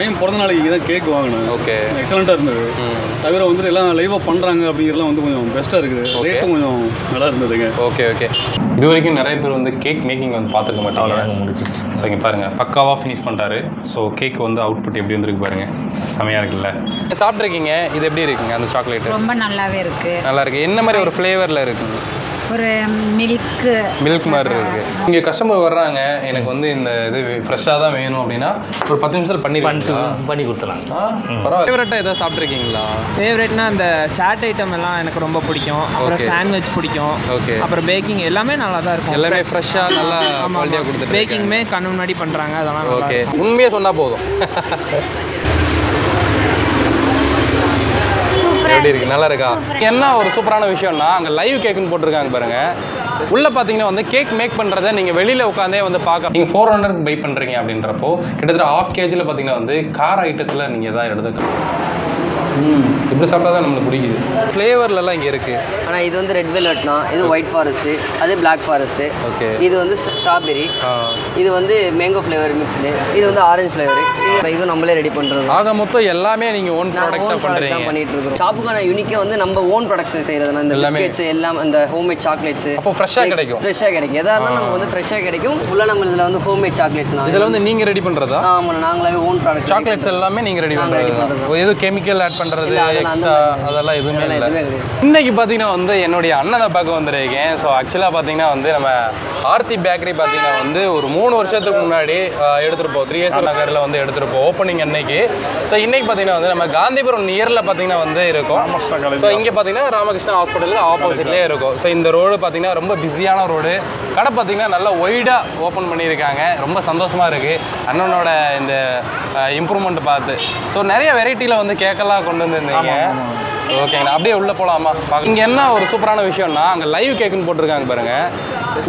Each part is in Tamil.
டைம் பிறந்த நாளைக்கு தான் கேக் வாங்கினேன். ஓகே எக்ஸலண்ட்டாக இருந்தது. தவிர வந்துட்டு எல்லாம் லைவாக பண்ணுறாங்க அப்படிங்கிறதுலாம் வந்து கொஞ்சம் பெஸ்ட்டாக இருக்குது. ரேட்டும் கொஞ்சம் நல்லா இருந்ததுங்க. ஓகே ஓகே இது வரைக்கும் நிறைய பேர் வந்து கேக் மேக்கிங் வந்து பார்த்துருக்க மாட்டாங்க. முடிச்சிச்சு ஸோ இங்கே பாருங்கள் பக்காவாக ஃபினிஷ் பண்ணிட்டாரு. ஸோ கேக் வந்து அவுட்புட் எப்படி வந்திருக்கு பாருங்க. செமையாக இருக்குல்ல. சாப்பிட்ருக்கீங்க இது எப்படி இருக்குங்க அந்த சாக்லேட்டு ரொம்ப நல்லாவே இருக்கு. நல்லா இருக்கு. என்ன மாதிரி ஒரு ஃப்ளேவரில் இருக்குங்க ஒரு மில்க்கு மில்க் மாதிரி இருக்கு. இங்கே கஸ்டமர் வர்றாங்க. எனக்கு வந்து இந்த இது ஃப்ரெஷ்ஷாக தான் வேணும் அப்படின்னா ஒரு பத்து நிமிஷத்தில் பண்ணி பண்ணி கொடுத்துலாம் பரவாயில்ல. ஃபேவரட்டாக எதாவது சாப்பிட்ருக்கீங்களா ஃபேவரட்னா அந்த சாட் ஐட்டம் எல்லாம் எனக்கு ரொம்ப பிடிக்கும். அப்புறம். சாண்ட்விச் பிடிக்கும். ஓகே அப்புறம் பேக்கிங் எல்லாமே நல்லா தான் இருக்கும். எல்லாமே ஃப்ரெஷ்ஷாக நல்லா குவாலிட்டியாக கொடுத்துட்டு பேக்கிங்குமே கண்ணு முன்னாடி பண்ணுறாங்க அதெல்லாம் நல்லா ஓகே உண்மையாக சொன்னால் போதும். எப்படி இருக்கு. நல்லா இருக்கா? என்ன ஒரு சூப்பரான விஷயம்னா அங்கே லைவ் கேக்குன்னு போட்டிருக்காங்க பாருங்க. உள்ள பார்த்தீங்கன்னா வந்து கேக் மேக் பண்ணுறதை நீங்கள் வெளியில் உட்காந்தே வந்து பார்க்க நீங்கள் ஃபோர் ஹண்ட்ரட் பை பண்ணுறீங்க அப்படின்றப்போ கிட்டத்தட்ட ஆஃப் கேஜியில் பார்த்தீங்கன்னா வந்து கார ஐட்டத்தில் நீங்கள் எதாவது எடுத்துக்கலாம். இப்படி சாப்பிட்டா தான் நம்மளுக்கு பிடிக்குது. ஃப்ளேவர்லலாம் இங்கே இருக்குது ஆனால் இது வந்து ரெட் வெல்வெட்னா இது ஒயிட் ஃபாரஸ்ட்டு அது பிளாக் ஃபாரஸ்ட்டு ஓகே இது வந்து ஸ்ட்ராபெரி இது வந்து மேங்கோ ஃப்ளேவர் மிக்ஸ்டு இது வந்து ஆரஞ்சு ஃப்ளேவர் இது நம்மளே ரெடி பண்ணுறது ஆக மொத்தம் எல்லாமே நீங்கள் ஓன் ப்ராடக்ட் பண்ணுறீங்க தான் பண்ணிட்டு இருக்கிறோம் ஷாப்புக்கான யூனிக்கே வந்து நம்ம ஓன் ப்ராடக்ட்ஸ் செய்யறது இந்த. பிஸ்கெட்ஸ் எல்லாம் அந்த ஹோம்மேட் சாக்லேட்ஸ் அப்போ ஃப்ரெஷ்ஷாக கிடைக்கும். ஃப்ரெஷ்ஷாக கிடைக்கும். எதாக இருந்தாலும் நமக்கு வந்து ஃப்ரெஷ்ஷாக கிடைக்கும். ஃபுல்லாக நம்ம இதில் வந்து ஹோம்மேட் சாக்லேட்ஸ் இதில் வந்து நீங்கள் ரெடி பண்ணுறதா ஆமாம் நாங்களாவே ஓன் ப்ராடக்ட் சாக்லேட்ஸ் எல்லாமே நீங்கள் ரெடி பண்ணுறது எதுவும் கெமிக்கல் ஆட் பண்ணுறது இல்ல, அதெல்லாம் அந்த எக்ஸ்ட்ரா அதெல்லாம் எதுவுமே இல்லை. இன்னைக்கு பார்த்தீங்கன்னா வந்து என்னுடைய அண்ணனை பார்க்க வந்திருக்கேன். ஸோ ஆக்சுவலாக பார்த்தீங்கன்னா வந்து நம்ம ஆர்த்தி பேக்கரி பார்த்தீங்கன்னா வந்து ஒரு மூணு வருஷத்துக்கு முன்னாடி எடுத்திருப்போம் த்ரீ இயர்ஸ் நகரில் வந்து எடுத்திருப்போம் ஓப்பனிங் அன்னைக்கு. ஸோ இன்னைக்கு பார்த்தீங்கன்னா வந்து நம்ம காந்திபுரம் நியரில் பார்த்தீங்கன்னா வந்து இருக்கும். ஸோ இங்கே பார்த்தீங்கன்னா ராமகிருஷ்ணா ஹாஸ்பிட்டலுக்கு ஆப்போசிட்லேயே இருக்கும். ஸோ இந்த ரோடு பார்த்தீங்கன்னா ரொம்ப பிஸியான ரோடு கடை பார்த்தீங்கன்னா நல்லா ஒய்டாக ஓப்பன் பண்ணியிருக்காங்க. ரொம்ப சந்தோஷமாக இருக்குது அண்ணனோட இந்த இம்ப்ரூவ்மெண்ட் பார்த்து. ஸோ நிறைய வெரைட்டியில் வந்து கேக்கெல்லாம் கொண்டு வந்திருந்தீங்க ஓகேங்கண்ணா அப்படியே உள்ளே போகலாமா இங்கே என்ன ஒரு சூப்பரான விஷயம்னா அங்கே லைவ் கேக்குன்னு போட்டிருக்காங்க பாருங்க.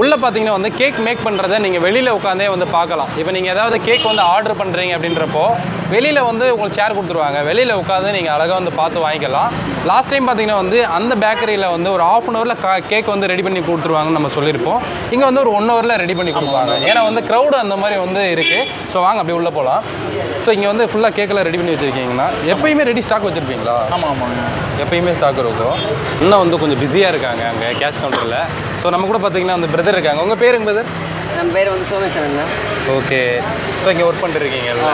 உள்ளே பார்த்தீங்கன்னா வந்து கேக் மேக் பண்ணுறதை நீங்கள் வெளியில் உட்காந்தே வந்து பார்க்கலாம். இப்போ நீங்கள் ஏதாவது கேக் வந்து ஆர்டர் பண்ணுறீங்க அப்படின்றப்போ வெளியில் வந்து உங்களுக்கு சேர் கொடுத்துருவாங்க. வெளியில் உட்காந்து நீங்கள் அழகாக வந்து பார்த்து வாங்கிக்கலாம். லாஸ்ட் டைம் பார்த்தீங்கன்னா வந்து அந்த பேக்கரியில் வந்து ஒரு ஆஃப் அன் ஹவரில் கேக் வந்து ரெடி பண்ணி கொடுத்துருவாங்கன்னு நம்ம சொல்லியிருப்போம். இங்கே வந்து ஒரு ஒன் ஹவரில் ரெடி பண்ணி கொடுப்பாங்க. ஏன்னா வந்து க்ரௌடு அந்த மாதிரி வந்து இருக்குது ஸோ வாங்க அப்படியே உள்ளே போகலாம் ஸோ இங்கே வந்து ஃபுல்லாக கேக்கெல்லாம் ரெடி பண்ணி வச்சுருக்கீங்கன்னா எப்பயுமே ரெடி ஸ்டாக் வச்சுருப்பீங்களா? ஆமாம் ஆமாங்க. எப்பயுமே ஸ்டாக் இருக்கும். இன்னும் வந்து கொஞ்சம் பிஸியாக இருக்காங்க அங்கே கேஷ் கவுண்டரில் ஸோ நம்ம கூட பார்த்தீங்கன்னா அந்த பிரதர் இருக்காங்க. உங்கள் பேருங்க பிரதர் நம்ம பேர் வந்து சோமேஸ்வரன் ஓகே ஸோ இங்கே ஒர்க் பண்ணிருக்கீங்கல்ல.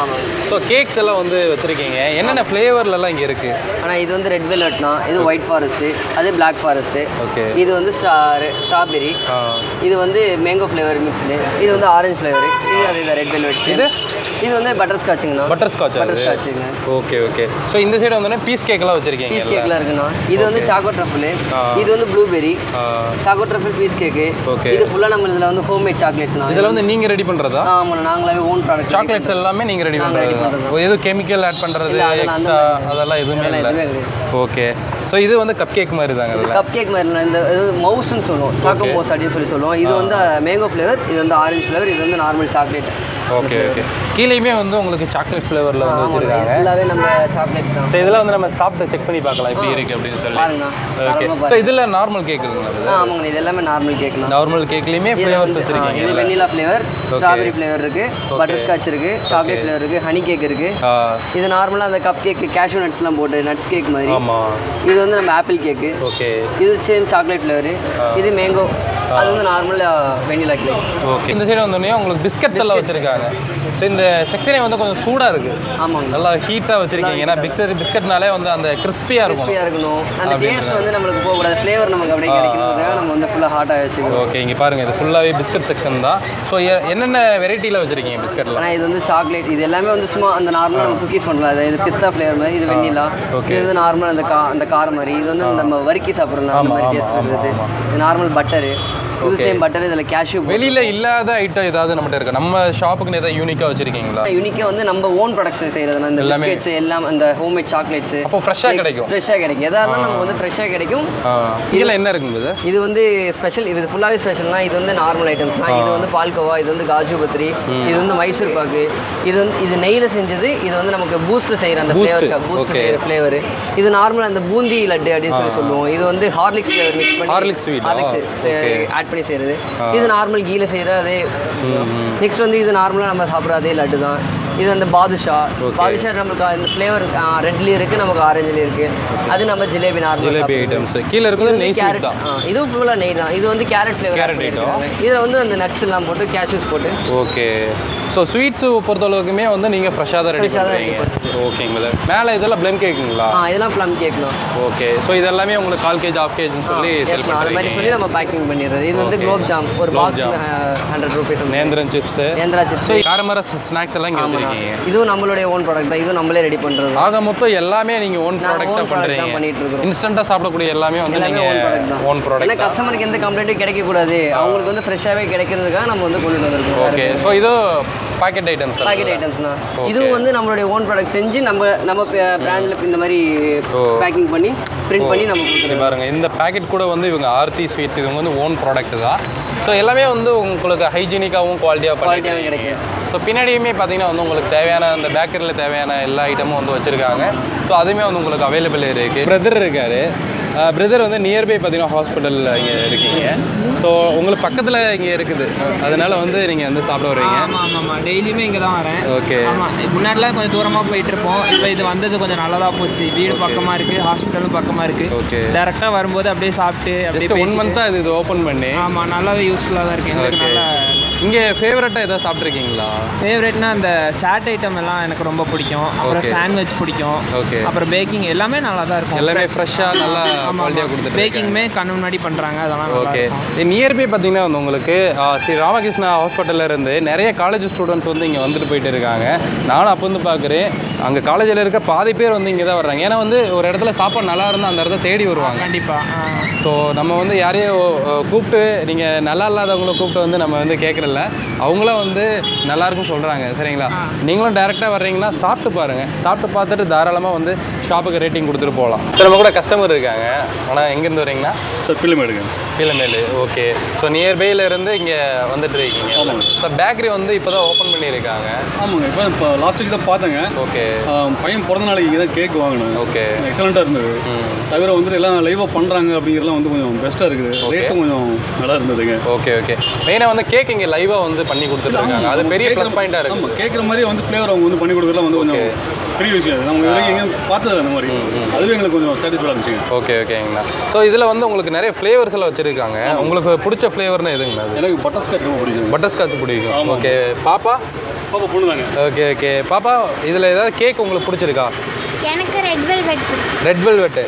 ஸோ கேக்ஸ் எல்லாம் வந்து வச்சுருக்கீங்க. என்னென்ன ஃப்ளேவர்லலாம் இங்கே இருக்குது ஆனால் இது வந்து ரெட் வெல்வெட்னா இது ஒயிட் ஃபாரஸ்ட்டு அது பிளாக் ஃபாரஸ்ட்டு ஓகே இது வந்து ஸ்ட்ராபெரி இது வந்து மேங்கோ ஃப்ளேவர் மிக்ஸ்டு இது வந்து ஆரஞ்சு ஃப்ளேவர் இது அது இது ரெட் வெல்வெட்ஸ் இது? இது வந்து பட்டர் ஸ்காட்சுங்கண்ணா பட்டர் ஸ்காட்ச் பட்டர் ஸ்காட்சுங்க ஓகே ஓகே ஸோ இந்த சைடு வந்தோடனே பீஸ் கேக்கெல்லாம் வச்சுருக்கீங்க பீஸ் கேக்கில் இருக்குண்ணா. இது வந்து சாக்கோ ட்ரஃபிள். இது வந்து blueberry choco truffle piece cake Okay. இது ஃபுல்லாக நம்ம இதில் வந்து ஹோம்மேட் சாக்லேட்ஸ்ண்ணா இதில் வந்து நீங்கள் ரெடி பண்ணுறதா ஆமாம் நாங்களாவே ஓன் ப்ராடக்ட் சாக்லேட்ஸ் எல்லாமே நீங்கள் ரெடி பண்ணுறது. எதுவும் கெமிக்கல் ஆட் பண்ணுறது எக்ஸ்ட்ரா அதெல்லாம் எதுவுமே இல்லை. ஓகே ஸோ இது வந்து கப் கேக் மாதிரி தாங்க கப் கேக் மாதிரி இந்த இது மவுஸ்னு சொல்லுவோம். சாக்கோ மவுஸ் அப்படின்னு சொல்லி சொல்லுவோம். இது வந்து மேங்கோ ஃப்ளேவர் இது வந்து ஆரஞ்சு ஃப்ளேவர் இது வந்து நார்மல் சாக்லேட் ஓகே ஓகே கீழேயுமே வந்து உங்களுக்கு சாக்லேட் ஃப்ளேவரில் வந்து வச்சுருக்காங்க. ஃபுல்லாகவே நம்ம சாக்லேட் தான். ஸோ இதெல்லாம் வந்து நம்ம சாப்பிட்டு செக் பண்ணி பார்க்கலாம் எப்படி இருக்கு அப்படின்னு சொல்லி. Okay so. இதில் நார்மல் கேக் இருக்குங்களா ஆ ஆமாங்கண்ணா இது எல்லாமே நார்மல் கேக்ண்ணா நார்மல் கேக்லேயுமே ஃப்ளேவர்ஸ் ஆ, இது வச்சுருக்கீங்க வெண்ணிலா ஃப்ளேவர் ஸ்ட்ராபெரி ஃப்ளேவர் இருக்கு Okay. பட்டர் ஸ்காட்ச் இருக்கு சாக்லேட் ஃப்ளேவர் இருக்கு ஹனி கேக் இருக்கு. இது நார்மலாக அந்த கப் கேக் கேஷ்யூ நட்ஸ்லாம் போட்டு நட்ஸ் கேக் மாதிரி. இது வந்து நம்ம ஆப்பிள் கேக்கு ஓகே இது சேம் சாக்லேட் ஃப்ளேவர் இது மேங்கோ அது வந்து நார்மல் வெண்ணிலா கேக் ஓகே. இந்த சைடு வந்தோடனே உங்களுக்கு பிஸ்கட்ஸ் எல்லாம் வச்சுருக்காங்க. ஸோ இந்த செக்ஷனே வந்து கொஞ்சம் சூடாக இருக்குது ஆமாங்க. நல்லா ஹீட்டாக வச்சுருக்கீங்க. ஏன்னா பிஸ்கட் பிஸ்கட்னாலே வந்து அந்த கிறிஸ்பியாக இருக்கும். கிறிஸ்பியாக இருக்கணும். அந்த டேஸ்ட் வந்து நம்மளுக்கு போகக்கூடாது. ஃப்ளேவர் நமக்கு அப்படியே கிடைக்கணும். நம்ம வந்து ஃபுல்லாக ஹாட்டாக வச்சுக்கணும். ஓகே இங்கே பாருங்கள் இது ஃபுல்லாகவே பிஸ்கட் செக்ஷன் தான். ஸோ என்னென்ன வெரைட்டியில் வச்சுருக்கீங்க பிஸ்கட்லாம் ஆனால் இது வந்து சாக்லேட் இது எல்லாமே வந்து சும்மா அந்த நார்மலாக நம்ம குக்கீஸ் பண்ணலாம் இது பிஸ்தா ஃப்ளேவர் மாதிரி இது வெண்ணிலா. இது வந்து நார்மல் அந்த கா அந்த காரம் மாதிரி. இது வந்து நம்ம வறுக்கி சாப்பிட்றோம் அந்த மாதிரி டேஸ்ட் இருக்குது நார்மல் பட்டரு இது சேம் பட்டர் இதில் கேஷ்யூ வெளியில் இல்லாத ஐட்டம் ஏதாவது நம்மகிட்ட இருக்கா? நம்ம ஷாப்புக்குன்னு ஏதாவது யூனிக்காக வச்சுருக்கீங்களா? யூனிக்கே வந்து நம்ம ஓன் ப்ரொடக்ஷன் செய்கிறது இந்த. பிஸ்கெட்ஸ் எல்லாம் அந்த ஹோம்மேட் சாக்லேட்ஸ் அப்போ ஃப்ரெஷ்ஷாக கிடைக்கும். ஃப்ரெஷ்ஷாக கிடைக்கும். எதாக இருந்தாலும் நமக்கு வந்து ஃப்ரெஷ்ஷாக கிடைக்கும். இதில் என்ன இருக்குங்க இது? இது வந்து ஸ்பெஷல் இது ஃபுல்லாகவே ஸ்பெஷல்னா இது வந்து நார்மல் ஐட்டம்ஸ் தான் இது வந்து பால்கோவா இது வந்து காஜு பத்ரி இது வந்து மைசூர் பாக்கு இது வந்து இது நெய்யில் செஞ்சது இது வந்து நமக்கு பூஸ்ட் செய்கிற அந்த ஃப்ளேவர் பூஸ்ட் ஃப்ளேவர் இது நார்மல் அந்த பூந்தி லட்டு அப்படின்னு சொல்லி சொல்லுவோம். இது வந்து ஹார்லிக்ஸ் ஃப்ளேவர் மிக்ஸ் பண்ணி sweet ஆ? ஹார்லிக்ஸ். ஆட் பண்ணி செய்கிறது இது நார்மல் கீழ செய்கிற அதே நெக்ஸ்ட் வந்து இது நார்மலாக நம்ம சாப்பிட்ற அதே லட்டு தான். இது வந்து பாதுஷா. பாதுஷா நமக்கு இந்த ஃப்ளேவர் ரெட்லேயும் இருக்குது நமக்கு ஆரஞ்சுலேயும் இருக்குது அது நம்ம ஜிலேபி நார்மல் ஜிலேபி ஐட்டம்ஸ் கீழே இருக்கிறது நெய் தான். இதுவும் ஃபுல்லாக நெய் தான். இது வந்து கேரட் ஃப்ளேவர் Carrot item. இதில் வந்து அந்த நட்ஸ் எல்லாம் போட்டு கேஷ்யூஸ் போட்டு. ஓகே ஸோ ஸ்வீட்ஸு பொறுத்தளவுக்குமே வந்து நீங்கள் ஃப்ரெஷ்ஷாக தான் ரெடி தான் பண்ணுறீங்க ஓகேங்க பிரதர் மேலே இதெல்லாம் ப்ளம் கேக்குங்களா இதெல்லாம் ப்ளம் கேட்கணும் ஓகே ஸோ இதெல்லாமே உங்களுக்கு கால் கேஜ் ஆஃப் கேஜ்னு சொல்லி செல் அது மாதிரி சொல்லி பண்ணுறீங்க நம்ம பேக்கிங் பண்ணிடுறது. இது வந்து. குலோப் ஜாம். ஒரு box. Hundred rupees nendran chips. Nendra chips. காரமர snacks எல்லாம் இங்கே இதுவும் நம்மளுடைய ஓன் ப்ராடக்ட் தான். இதுவும் நம்மளே ரெடி பண்ணுறது ஆக மொத்தம் எல்லாமே நீங்கள் ஓன் product தான் பண்ணுறீங்க பண்ணிட்டு இருக்கிறோம். இன்ஸ்டண்ட்டாக சாப்பிடக்கூடிய எல்லாமே வந்து எல்லாமே ஓன் ப்ராடக்ட் தான். நீங்கள் ஓன் ஏன்னா ப்ராடக்ட் கஸ்டமருக்கு எந்த கம்ப்ளைண்ட்டும் கிடைக்கக்கூடாது. அவங்களுக்கு வந்து ஃப்ரெஷ்ஷாகவே கிடைக்கிறதுக்காக நம்ம வந்து கொண்டுட்டு வந்திருக்கோம் ஓகே ஸோ இது பாக்கெட் ஐட்டம்ஸ் பாக்கெட் ஐட்டம்ஸ்னா Okay. இதுவும் வந்து நம்மளுடைய ஓன் ப்ராடக்ட் செஞ்சு நம்ம நம்ம பிராண்டில் இந்த மாதிரி. பேக்கிங் பண்ணி பிரிண்ட் பண்ணி நம்ம கொடுத்துருவோம். பாருங்க இந்த பாக்கெட் கூட வந்து இவங்க ஆர்த்தி ஸ்வீட்ஸ் இவங்க வந்து ஓன் ப்ராடக்ட் தான். ஸோ எல்லாமே வந்து உங்களுக்கு ஹைஜீனிக்காகவும் குவாலிட்டியாக குவாலிட்டியாக கிடைக்கும். ஸோ பின்னாடியுமே பார்த்தீங்கன்னா வந்து உங்களுக்கு தேவையான அந்த பேக்கரியில் தேவையான எல்லா ஐட்டமும் வந்து வச்சுருக்காங்க. ஸோ அதுவுமே வந்து உங்களுக்கு அவைலபிள் இருக்குது பிரதர் இருக்கார். பிரதர் வந்து நியர்பை பார்த்தீங்கன்னா ஹாஸ்பிட்டலில் இங்கே இருக்கீங்க. ஸோ உங்களுக்கு பக்கத்தில் இங்கே இருக்குது. அதனால வந்து நீங்கள் வந்து சாப்பிட வருவீங்க ஆமாம் ஆமாம் ஆமாம் டெய்லியுமே இங்கே தான் வரேன். ஓகே ஆமாம் முன்னாடிலாம் கொஞ்சம் தூரமாக போயிட்டு இருப்போம். இப்போ இது வந்தது கொஞ்சம் நல்லதாக போச்சு. வீடு பக்கமாக இருக்குது ஹாஸ்பிட்டலும் பக்கமாக இருக்குது ஓகே டேரெக்டாக வரும்போது அப்படியே சாப்பிட்டு அப்படியே ஒன் மந்த்தாக இது இது ஓப்பன் பண்ணி? ஆமாம் நல்லாவே யூஸ்ஃபுல்லாக தான் இருக்குது எங்களுக்கு. நல்லா இங்கே ஃபேவரட்டாக எதாவது சாப்பிட்ருக்கீங்களா ஃபேவரட்னா அந்த சாட் ஐட்டம் எல்லாம் எனக்கு ரொம்ப பிடிக்கும். அப்புறம். சாண்ட்விச் பிடிக்கும். ஓகே அப்புறம் பேக்கிங் எல்லாமே நல்லா தான் இருக்கும். எல்லாமே ஃப்ரெஷ்ஷாக நல்லா குவாலிட்டியாக கொடுத்துட்டு பேக்கிங்குமே கண்ணு முன்னாடி பண்ணுறாங்க அதெல்லாம் ஓகே நியர்பை பார்த்தீங்கன்னா வந்து உங்களுக்கு ஸ்ரீ ராமகிருஷ்ணா ஹாஸ்பிட்டல்ல இருந்து நிறைய காலேஜ் ஸ்டூடெண்ட்ஸ் வந்து இங்கே வந்துட்டு போயிட்டு இருக்காங்க. நானும் அப்போ வந்து பார்க்குறேன் அங்கே காலேஜில் இருக்க பாதி பேர் வந்து இங்கே தான் வர்றாங்க. ஏன்னா வந்து ஒரு இடத்துல சாப்பாடு நல்லா இருந்தால் அந்த இடத்த தேடி வருவாங்க. கண்டிப்பாக ஸோ நம்ம வந்து யாரையும் கூப்பிட்டு நீங்கள் நல்லா இல்லாதவங்கள கூப்பிட்டு வந்து நம்ம வந்து கேட்குறல அவங்களும் வந்து நல்லா இருக்குன்னு சொல்கிறாங்க சரிங்களா? நீங்களும் டேரெக்டாக வர்றீங்கன்னா சாப்பிட்டு பாருங்கள் சாப்பிட்டு பார்த்துட்டு தாராளமாக வந்து ஷாப்புக்கு ரேட்டிங் கொடுத்துட்டு போகலாம் சரி நம்ம கூட கஸ்டமர் இருக்காங்க. ஆனால் எங்கேருந்து வரீங்கன்னா சார் பிள்ளைமேடுங்க கீழமேலு ஓகே ஸோ நியர்பையில் இருந்து இங்கே வந்துட்டு இருக்கீங்க. ஸோ பேக்கரி வந்து இப்போ தான் ஓப்பன் பண்ணியிருக்காங்க. ஆமாங்க இப்போ இப்போ லாஸ்ட் வீக் தான் பார்த்தேங்க. ஓகே பையன் பிறந்த நாளைக்கு தான் கேக் வாங்கினேன். ஓகே எக்ஸலண்ட்டாக இருந்தது. தவிர வந்துட்டு எல்லாம் லைவாக பண்ணுறாங்க அப்படிங்கிறதுலாம் வந்து கொஞ்சம் பெஸ்ட்டாக இருக்குது. ரேட்டும் கொஞ்சம் நல்லா இருந்ததுங்க. ஓகே ஓகே மெயினாக வந்து கேக் இங்கே லைவாக வந்து பண்ணி கொடுத்துட்டு இருக்காங்க. அது பெரிய ப்ளஸ் பாயிண்ட்டாக இருக்குது கேட்குற மாதிரி வந்து ஃப்ளேவர் அவங்க வந்து பண்ணி கொடுக்குறதுலாம் வந்து கொஞ்சம் பெரிய விஷயம் நம்ம இது வரைக்கும் எங்கேயும் பார்த்ததில்ல அந்த மாதிரி. அதுவே எங்களுக்கு கொஞ்சம் சாட்டிஸ்ஃபைடாக இருந்துச்சுங்க. ஓகே ஓகேங்கண்ணா ஸோ இதில் வந்து உங்களுக்கு நிறைய ஃப்ளேவர்ஸ் எல்லாம் வச்சுருக்காங்க. உங்களுக்கு பிடிச்ச ஃப்ளேவர்னு எதுங்கண்ணா அது? எனக்கு பட்டர் ஸ்காட்ச் ரொம்ப பிடிச்சது பட்டர் ஸ்காட்ச் பிடிக்கும். ஓகே பாப்பா? பாப்பா பொண்ணு தாங்க ஓகே ஓகே பாப்பா இதில் ஏதாவது கேக் உங்களுக்கு பிடிச்சிருக்கா? எனக்கு ரெட் வெல்வெட் பிடிக்கும். ரெட் வெல்வெட்டு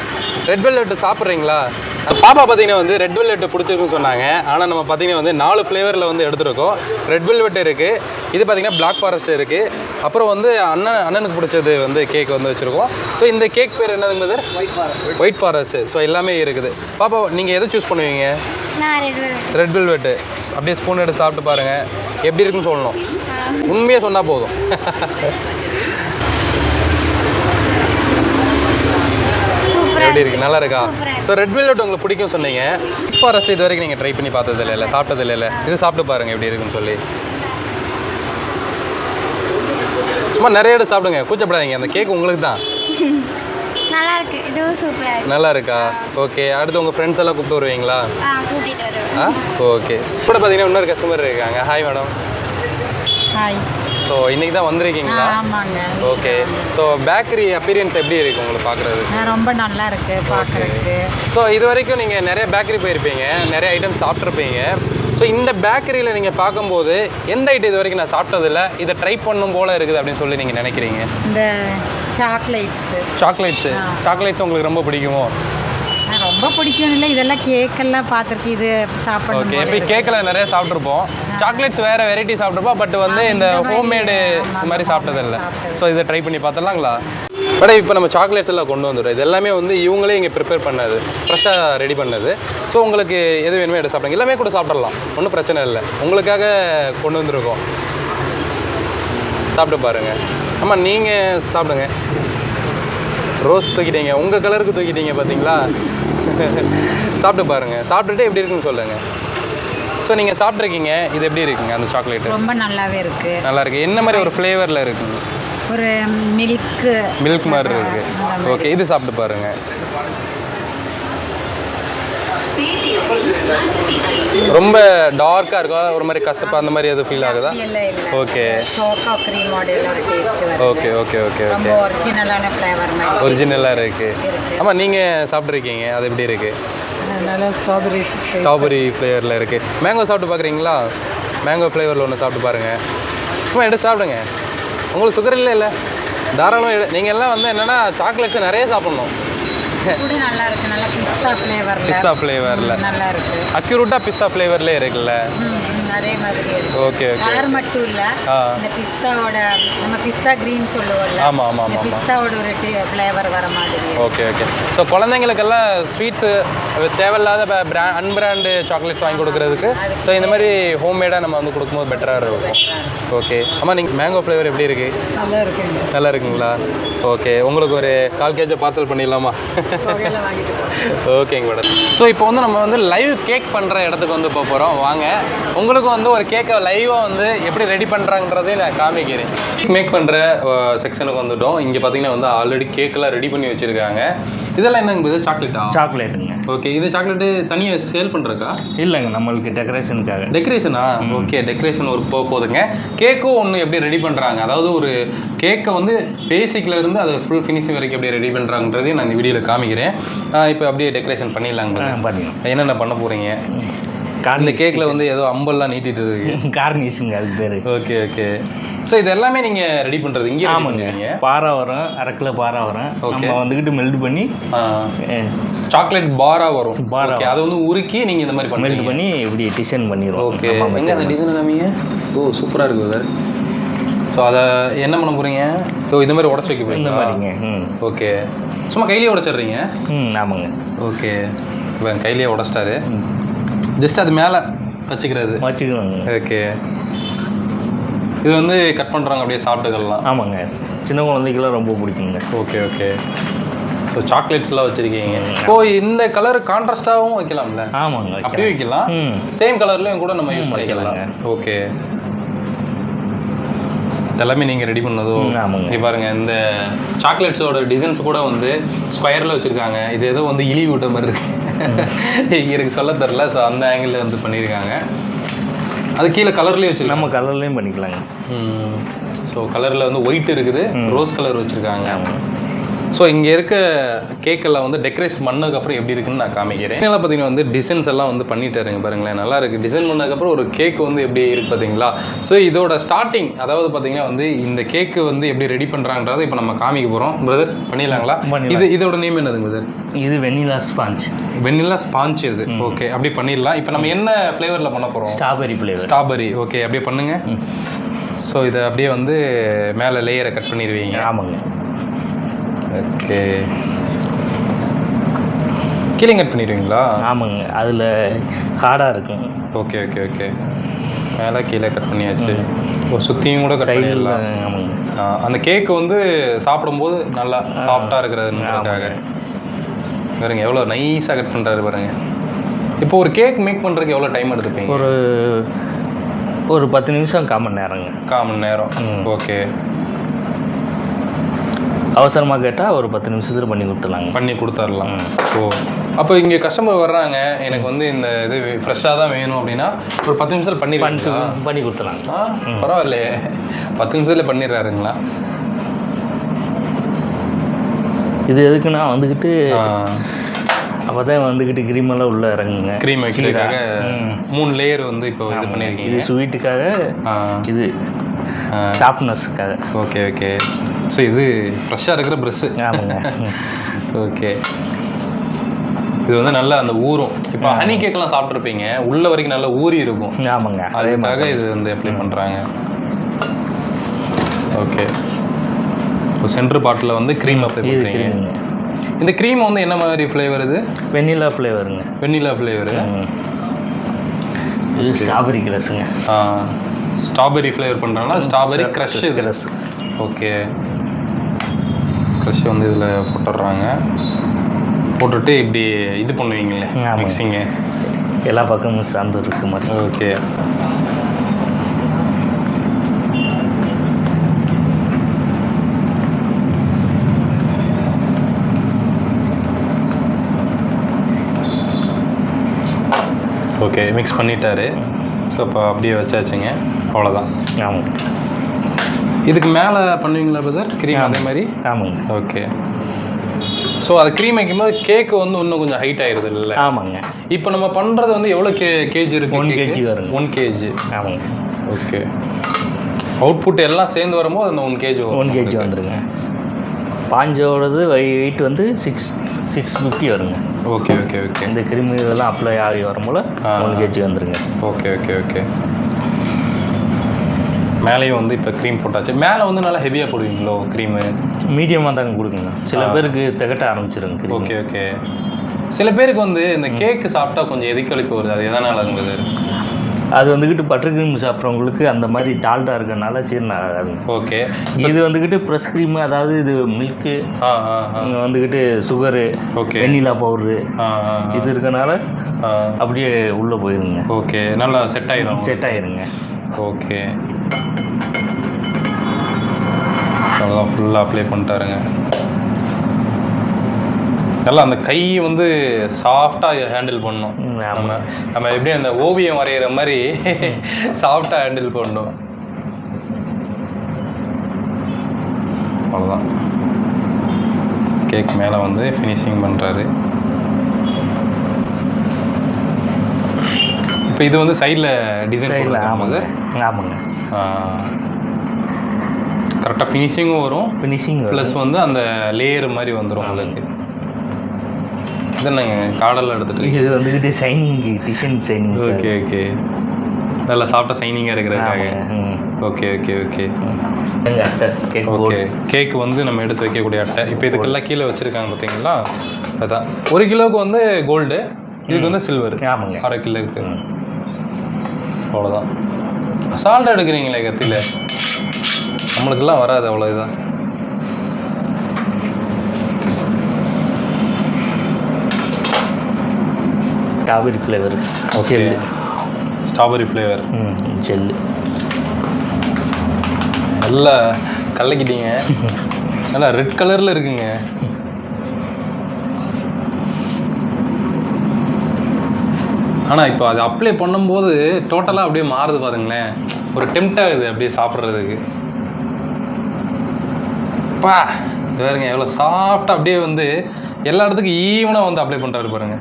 ரெட் வெல்வெட்டு சாப்பிட்றீங்களா? பாப்பா பார்த்தீங்கன்னா வந்து ரெட் வெல்வெட்டு பிடிச்சிருக்குன்னு சொன்னாங்க. ஆனால் நம்ம பார்த்தீங்கன்னா வந்து நாலு ஃப்ளேவரில் வந்து எடுத்துருக்கோம். ரெட் வெல்வெட் இருக்குது இது பார்த்தீங்கன்னா பிளாக் ஃபாரஸ்ட் இருக்குது அப்புறம் வந்து அண்ணன் அண்ணனுக்கு பிடிச்சது வந்து கேக் வந்து வச்சுருக்கோம். ஸோ இந்த கேக் பேர் என்னதுங்க white forest white forest so எல்லாமே இருக்குது. பாப்பா நீங்கள் எதை சூஸ் பண்ணுவீங்க? வெல்வெட் ரெட் வெல்வெட்டு அப்படியே ஸ்பூன் எடுத்து சாப்பிட்டு பாருங்கள் எப்படி இருக்குன்னு சொல்லணும். உண்மையாக சொன்னால் போதும் சூப்பராக எப்படி இருக்கு? நல்லா இருக்கா? சூப்பரா. ஸோ ரெட் வெல்வெட் உங்களுக்கு பிடிக்கும் சொன்னீங்க. ஃபாரஸ்ட் இது வரைக்கும் நீங்கள் ட்ரை பண்ணி பார்த்தது இல்லைல்ல சாப்பிட்டது இல்லைல்ல இது சாப்பிட்டு பாருங்க எப்படி இருக்குன்னு சொல்லி. சும்மா நிறைய எடுத்து சாப்பிடுங்க. கூச்சப்படாதீங்க. அந்த கேக் உங்களுக்கு தான். நல்லா இருக்கு. இதுவும் இருக்கு. நல்லா இருக்கா? ஓகே அடுத்து உங்கள் ஃப்ரெண்ட்ஸ் எல்லாம் கூப்பிட்டு வருவீங்களா? வருவேன். ஆ? ஓகே கூட பார்த்தீங்கன்னா இன்னொரு கஸ்டமர் இருக்காங்க. ஹாய் மேடம் ஹாய் ஸோ இன்னைக்கு தான் வந்திருக்கீங்களா? ஆமாங்க. ஓகே ஸோ பேக்கரி அப்பீரியன்ஸ் எப்படி இருக்கு உங்களுக்கு பார்க்குறது ரொம்ப நல்லா இருக்கு பார்க்கறதுக்கு ஸோ இது வரைக்கும் நீங்கள் நிறைய பேக்கரி போயிருப்பீங்க. நிறைய ஐட்டம் சாப்பிட்ருப்பீங்க ஸோ இந்த பேக்கரியில் நீங்கள் பார்க்கும்போது எந்த ஐட்டம் இது வரைக்கும் நான் சாப்பிட்டதில்ல? இதை ட்ரை பண்ணும் போல இருக்குது அப்படின்னு சொல்லி நீங்கள் நினைக்கிறீங்க? இந்த சாக்லேட்ஸு சாக்லேட்ஸு சாக்லேட்ஸ் உங்களுக்கு ரொம்ப பிடிக்குமோ? ரொம்ப பிடிக்கும் இல்லை. இதெல்லாம் கேக்கெல்லாம் பார்த்துருக்கு இது சாப்பிடணும் ஓகே இப்போ. கேக்கில் நிறைய சாப்பிட்ருப்போம் சாக்லேட்ஸ் வேறு வெரைட்டி சாப்பிட்ருப்போம் பட் வந்து இந்த ஹோம்மேடு ஆமா, மாதிரி சாப்பிட்டதில்ல. சாப்பிட்டது. ஸோ இதை ட்ரை பண்ணி பார்த்துடலாங்களா? மேடம் இப்போ நம்ம சாக்லேட்ஸ் எல்லாம் கொண்டு வந்துடும் இது எல்லாமே வந்து இவங்களே இங்கே ப்ரிப்பேர் பண்ணது ஃப்ரெஷ்ஷாக ரெடி பண்ணது. ஸோ உங்களுக்கு எது வேணுமோ எடுத்து சாப்பிடுங்க. எல்லாமே கூட சாப்பிடலாம். ஒன்றும் பிரச்சனை இல்லை. உங்களுக்காக கொண்டு வந்திருக்கோம். சாப்பிட்டு பாருங்க. ஆமாம் நீங்கள் சாப்பிடுங்க. ரோஸ் தூக்கிட்டீங்க. உங்கள் கலருக்கு தூக்கிட்டீங்க பார்த்தீங்களா சாப்பிட்டு பாருங்க. சாப்பிட்டுட்டு எப்படி இருக்குன்னு சொல்லுங்கள் ஸோ நீங்கள் சாப்பிட்ருக்கீங்க இது எப்படி இருக்குங்க அந்த சாக்லேட்டு ரொம்ப நல்லாவே இருக்கு. நல்லா இருக்கு. என்ன மாதிரி ஒரு ஃப்ளேவரில் இருக்குங்க ஒரு மில்க்கு மில்க் மாதிரி இருக்கு. ஓகே இது சாப்பிட்டு பாருங்க. ரொம்ப டார்க்காக இருக்கும் ஒரு மாதிரி கசப்பு அந்த மாதிரி எதுவும் ஃபீல் ஆகுதா? ஓகே சோக்கா ஓகே ஓகே ஓகே ஓகே ஒரிஜினலான ஃப்ளேவர் ஒரிஜினலாக இருக்குது ஆமாம் நீங்கள் சாப்பிட்ருக்கீங்க அது எப்படி இருக்குது நல்லா ஸ்ட்ராபெரி ஸ்ட்ராபெரி ஃப்ளேவரில் இருக்குது மேங்கோ சாப்பிட்டு பார்க்குறீங்களா மேங்கோ ஃப்ளேவரில் ஒன்று சாப்பிட்டு பாருங்கள் சும்மா எடுத்து சாப்பிடுங்க. உங்களுக்கு சுகர் இல்லை இல்லை. தாராளமாக எடு. நீங்கள் எல்லாம் வந்து என்னென்னா சாக்லேட்ஸை நிறைய சாப்பிட்ணும். பிஸ்தா ஃப்ளேவர்ல அக்யூரேட்டாக பிஸ்தா ஃப்ளேவர்லேயே இருக்குல்ல? அதே மாதிரி ஓகே ஓகே கலர் மட்டும் இல்ல. இந்த பிஸ்தாவோட நம்ம பிஸ்தா கிரீன் சொல்லுவோம்ல. ஆமாம் இந்த ஆமாம் பிஸ்தாவோட ஒரு ஃப்ளேவர் வர மாதிரி ஓகே ஓகே ஸோ குழந்தைங்களுக்கெல்லாம் ஸ்வீட்ஸு தேவையில்லாத பிரா அன்பிராண்டு சாக்லேட்ஸ் வாங்கி கொடுக்கறதுக்கு. ஸோ இந்த மாதிரி ஹோம்மேடாக நம்ம வந்து கொடுக்கும்போது பெட்டராக இருக்கும். ஓகே ஆமாம் நீங்கள் மேங்கோ ஃப்ளேவர் எப்படி இருக்குது நல்லா இருக்குங்க நல்லா இருக்குங்களா? ஓகே உங்களுக்கு ஒரு கால் கேஜி பார்சல் பண்ணிடலாமா. ஓகேங்க மேடம் ஸோ இப்போ வந்து நம்ம வந்து லைவ் கேக் பண்ணுற இடத்துக்கு வந்து போக போகிறோம் வாங்க. உங்களுக்கும் வந்து ஒரு கேக்கை லைவாக வந்து எப்படி ரெடி பண்ணுறாங்கன்றதையும் நான் காமிக்கிறேன். மேக் பண்ணுற செக்ஷனுக்கு வந்துட்டோம். இங்கே பார்த்தீங்கன்னா வந்து ஆல்ரெடி கேக்கெல்லாம் ரெடி பண்ணி வச்சுருக்காங்க. இதெல்லாம் என்னங்க சாக்லேட்டா சாக்லேட்டுங்க ஓகே இது சாக்லேட்டு தனியாக சேல் பண்ணுறக்கா இல்லைங்க நம்மளுக்கு டெக்கரேஷனுக்காக டெக்கரேஷனா ஓகே டெக்கரேஷன் ஒரு போக போகுதுங்க. கேக்கும் ஒன்று எப்படி ரெடி பண்ணுறாங்க அதாவது ஒரு கேக்கை வந்து பேசிக்ல இருந்து அது ஃபுல் ஃபினிஷிங் வரைக்கும் எப்படி ரெடி பண்ணுறாங்கன்றதையும் நான் இந்த வீடியோவில் காமிக்கிறேன். இப்போ அப்படியே டெக்கரேஷன் பண்ணிடலாங்க என்னென்ன பண்ண போகிறீங்க இந்த கேக்கில் வந்து ஏதோ அம்பல்லாம் நீட்டிட்டு இருக்கு. கார்னிஷுங்க அது பேர். Okay okay. ஸோ இது எல்லாமே நீங்கள் ரெடி பண்ணுறது இங்கே ஆமாங்க. பாறை வரும் அரை கிலோ பாறை வரும். நம்ம வந்துக்கிட்டு மெல்ட் பண்ணி சாக்லேட் பாரா வரும். ஓகே அதை வந்து உருக்கி நீங்கள் இந்த மாதிரி மெல்ட் பண்ணி இப்படி டிசைன் பண்ணிடுவோம். ஓகே எங்கே அந்த டிசைன் காமிங்க ஓ சூப்பராக இருக்குது சார் ஸோ அதை என்ன பண்ண போகிறீங்க ஓ இந்த மாதிரி உடச்சி வைக்க இந்த போறீங்களா மாதிரிங்க. ம். ஓகே சும்மா கையிலேயே உடைச்சிடுறீங்க? ம் ஆமாங்க. ஓகே கையிலேயே உடச்சிட்டாரு. ம். ஜஸ்ட் அது மேலே வச்சுக்கிறது. வச்சுக்கோங்க ஓகே இது வந்து கட் பண்ணுறாங்க அப்படியே சாப்பிட்டுக்கலாம் ஆமாங்க. சின்ன குழந்தைக்கெல்லாம் ரொம்ப பிடிக்குங்க. ஓகே ஓகே ஸோ சாக்லேட்ஸ்லாம் வச்சுருக்கீங்க. ஓ இந்த கலர் கான்ட்ராஸ்டாகவும் வைக்கலாம்ல? ஆமாங்க அப்படியே வைக்கலாம். சேம் கலர்லையும் கூட நம்ம யூஸ் பண்ணிக்கலாம். ஓகே எல்லாமே நீங்கள் ரெடி பண்ணதோ ம், ஆமாங்க. பாருங்க இந்த சாக்லேட்ஸோட டிசைன்ஸ் கூட வந்து ஸ்கொயரில் வச்சுருக்காங்க. இது ஏதோ வந்து இழி விட்ட மாதிரி இருக்கு. எனக்கு சொல்ல தெரில ஸோ அந்த ஆங்கிளில் வந்து பண்ணியிருக்காங்க அது கீழே கலர்லேயே வச்சுருக்காங்க. நம்ம கலர்லேயும் பண்ணிக்கலாங்க. ஸோ கலரில் வந்து ஒயிட் இருக்குது. ரோஸ் கலர் வச்சுருக்காங்க. ஆமாங்க. ஸோ இங்கே இருக்க கேக்கெல்லாம் வந்து டெக்கரேஷன் பண்ணதுக்கப்புறம் எப்படி இருக்குன்னு நான் காமிக்கிறேன். இதெல்லாம் பார்த்தீங்கன்னா வந்து டிசைன்ஸ் எல்லாம் வந்து பண்ணிட்டாருங்க பாருங்களேன். நல்லா இருக்குது டிசைன் பண்ணதுக்கப்புறம் ஒரு கேக் வந்து எப்படி இருக்கு பார்த்தீங்களா? ஸோ இதோட ஸ்டார்டிங் அதாவது பார்த்தீங்கன்னா வந்து இந்த கேக்கு வந்து எப்படி ரெடி பண்ணுறாங்கன்றதை இப்போ நம்ம காமிக்க போகிறோம் பிரதர் பண்ணிடலாங்களா. இது இதோட நேம் என்னதுங்க பிரதர் இது வெண்ணிலா ஸ்பாஞ்ச் வெண்ணிலா ஸ்பாஞ்ச் இது. ஓகே அப்படி பண்ணிடலாம். இப்போ நம்ம என்ன ஃப்ளேவரில் பண்ண போகிறோம் ஸ்ட்ராபெரி ஃப்ளேவர் ஸ்ட்ராபெரி ஓகே அப்படியே பண்ணுங்க. ம். ஸோ இதை அப்படியே வந்து மேலே லேயரை கட் பண்ணிடுவீங்க. ஆமாங்க. ஓகே. கீழே கட் பண்ணிடுவீங்களா? ஆமாங்க அதில் ஹார்டாக இருக்கும் ஓகே ஓகே ஓகே. மேலே கீழே கட் பண்ணியாச்சு. ஓ சுற்றியும் கூட கட் பண்ணிடலாம். அந்த கேக்கு வந்து சாப்பிடும்போது நல்லா சாஃப்டாக இருக்கிறதுக்காக பாருங்க எவ்வளோ நைஸாக கட் பண்ணுறாரு பாருங்க. இப்போ ஒரு கேக் மேக் பண்ணுறதுக்கு எவ்வளோ டைம் எடுத்துப்பீங்க? ஒரு ஒரு பத்து நிமிஷம் கால் மணி நேரங்க. கால் மணி நேரம். ஓகே. அவசரமாக கேட்டால் ஒரு பத்து நிமிஷத்தில் பண்ணி கொடுத்துலாங்க பண்ணி கொடுத்துர்லாம். ஓ. அப்போ இங்கே கஸ்டமர் வர்றாங்க. எனக்கு வந்து இந்த இது ஃப்ரெஷ்ஷாக தான் வேணும் அப்படின்னா ஒரு பத்து நிமிஷத்தில் பண்ணி பண்ணி கொடுத்துலாங்க ஆ பரவாயில்லையே. பத்து நிமிஷத்தில் பண்ணிடுறாருங்களா? இது எதுக்குன்னா வந்துக்கிட்டு அப்போ தான் வந்துக்கிட்டு கிரீமெல்லாம் உள்ளே இறங்குங்க. க்ரீம் வைக்கிறதுக்காக. மூணு லேயர் வந்து இப்போ இது இது பண்ணியிருக்கீங்க ஸ்வீட்டுக்காக ஆ. இது. ஷார்ப்னஸ்க்காக ஓகே ஓகே ஸோ இது ஃப்ரெஷ்ஷாக இருக்கிற ப்ரெஷ்ஷு ஆமாங்க. ஓகே இது வந்து நல்லா அந்த ஊறும். இப்போ ஹனி கேக்கெல்லாம் சாப்பிட்ருப்பீங்க உள்ள வரைக்கும் நல்லா ஊறி இருக்கும். ஆமாங்க. அதே மாதிரி. இது வந்து அப்ளை பண்ணுறாங்க ஓகே இப்போ சென்டர் பாட்டில் வந்து க்ரீம் அப்ளை பண்ணுறீங்க. இந்த க்ரீம் வந்து என்ன மாதிரி ஃப்ளேவர் இது? வெண்ணிலா ஃப்ளேவருங்க வெண்ணிலா ஃப்ளேவரு. இது ஸ்ட்ராபெரி கிரஸுங்க ஸ்ட்ராபெரி ஃப்ளேவர் பண்ணுறாங்கன்னா strawberry crush crush okay crush வந்து இதில் போட்டுடுறாங்க. போட்டுட்டு இப்படி இது பண்ணுவீங்களே. மிக்சிங்கு எல்லா பக்கமும் சார்ந்து இருக்கு மாதிரி. ஓகே ஓகே மிக்ஸ் பண்ணிட்டாரு. ஸோ இப்போ அப்படியே வச்சாச்சுங்க. அவ்வளோதான் ஆமாங்க. இதுக்கு மேலே பண்ணுவீங்களா பிரதர் க்ரீம் அதே மாதிரி? ஆமாங்க. ஓகே. ஸோ அது க்ரீம் வைக்கும்போது கேக்கு வந்து இன்னும் கொஞ்சம் ஹைட் ஆயிருது இல்லை? ஆமாங்க. இப்போ நம்ம பண்ணுறது வந்து எவ்வளோ கே கேஜி இருக்கு One kg வருங்க. ஒன் கேஜி ஆமாங்க. ஓகே. அவுட்புட் எல்லாம் சேர்ந்து வரும்போது அந்த ஒன் கேஜி ஒன் கேஜி வந்துருங்க. பாஞ்சோடது வெயிட் வந்து சிக்ஸ் சிக்ஸ் ஃபிஃப்டி வருங்க. ஓகே ஓகே ஓகே இந்த கிருமி இதெல்லாம் அப்ளை ஆகி வரும்போது ஆ. ஒன் கேஜி வந்துருங்க. ஓகே ஓகே ஓகே மேலேயும் வந்து இப்போ க்ரீம் போட்டாச்சு. மேலே வந்து நல்லா ஹெவியாக போடுவீங்களோ க்ரீமு மீடியமாக தாங்க கொடுக்குங்க. சில. பேருக்கு திகட்ட ஆரம்பிச்சிருங்க. ஓகே ஓகே சில பேருக்கு வந்து இந்த கேக்கு சாப்பிட்டா கொஞ்சம் எதிர்கழிப்பு வருது. அது எதனாலங்கிறது அது வந்துக்கிட்டு பட்டர் க்ரீம் சாப்பிட்றவங்களுக்கு அந்த மாதிரி டால்டா இருக்கறனால சீரணம் ஆகாதுங்க ஓகே. இது வந்துக்கிட்டு ப்ரெஸ் க்ரீம் அதாவது இது மில்க்கு வந்துக்கிட்டு சுகரு ஓகே. வெண்ணிலா பவுட்ரு இது இருக்கனால அப்படியே உள்ளே போயிருங்க. ஓகே நல்லா செட் ஆயிரும். செட் ஆயிருங்க. ஓகே. அவ்வளோதான் ஃபுல்லாக அப்ளை பண்ணிட்டாருங்க. நல்லா அந்த கை வந்து சாஃப்டாக ஹேண்டில் பண்ணணும். நம்ம நம்ம எப்படி அந்த ஓவியம் வரைகிற மாதிரி சாஃப்டாக ஹேண்டில் பண்ணணும். அவ்வளோதான் கேக் மேலே வந்து ஃபினிஷிங் பண்ணுறாரு இப்போ இது வந்து சைடில் டிசைன் ஆமாங்க. ஆமாங்க. கரெக்டாக ஃபினிஷிங்கும் வரும். ஃபினிஷிங் ப்ளஸ் வந்து அந்த லேயர் மாதிரி வந்துடும் உங்களுக்கு. இது என்னங்க காடெல்லாம் எடுத்துட்டு இது வந்துக்கிட்டு shining design shining okay okay. நல்லா சாப்பிட்டா சைனிங்காக இருக்கிறதுக்காக. Okay okay okay. Okay. Cake வந்து நம்ம எடுத்து வைக்கக்கூடிய அட்டை. இப்போ இதுக்கெல்லாம் கீழே வச்சுருக்காங்க பார்த்தீங்களா அதான். ஒரு கிலோவுக்கு வந்து கோல்டு இதுக்கு வந்து சில்வர் ஆமாங்க. அரை கிலோவுக்கு அவ்வளோதான் அசால்ட்டாக எடுக்கிறீங்களே கத்தியில். நம்மளுக்கெல்லாம் வராது அவ்வளோ இதுதான் strawberry flavour okay strawberry flavour ம் ஜெல்லு நல்லா கலக்கிட்டீங்க. நல்லா ரெட் கலரில் இருக்குங்க. ஆனால் இப்போ அது அப்ளை பண்ணும்போது டோட்டலாக அப்படியே மாறுது பாருங்களேன். ஒரு டெம்ட் ஆகுது அப்படியே சாப்பிட்றதுக்கு. பா பாருங்க எவ்வளோ சாஃப்டாக அப்படியே வந்து எல்லா இடத்துக்கும் ஈவனாக வந்து அப்ளை பண்ணுறாரு பாருங்க.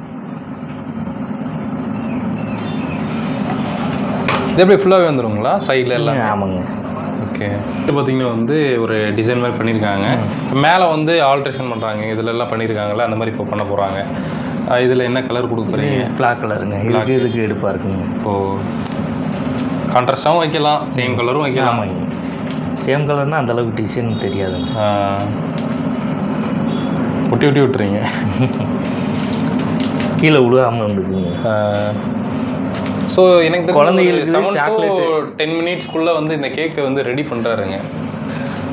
இது எப்படி ஃபுல்லாகவே வந்துருங்களா? சைடில் எல்லாம்? ஆமாங்க. ஓகே இது பார்த்தீங்கன்னா வந்து ஒரு டிசைன் மாதிரி பண்ணியிருக்காங்க மேலே வந்து ஆல்ட்ரேஷன் பண்ணுறாங்க இதுல எல்லாம் பண்ணியிருக்காங்கல்ல அந்த மாதிரி இப்போ பண்ண போகிறாங்க இதில் என்ன கலர் கொடுக்க போகிறீங்க பிளாக் கலருங்க இதுக்கு இதுக்கு எடுப்பாக இருக்குங்க. ஓ. கான்ட்ராஸ்டாகவும் வைக்கலாம். சேம் கலரும் வைக்கலாம். சேம் கலர்னால் அந்த அளவுக்கு டிசைன் தெரியாதுங்க. ஒட்டி ஒட்டி விட்டுறீங்க. கீழே விழுகாமல் இருந்துக்குங்க. ஸோ எனக்கு குழந்தைகளுக்கு செவன் டு. டென் மினிட்ஸ்க்குள்ளே வந்து இந்த கேக்கை வந்து ரெடி பண்ணுறாருங்க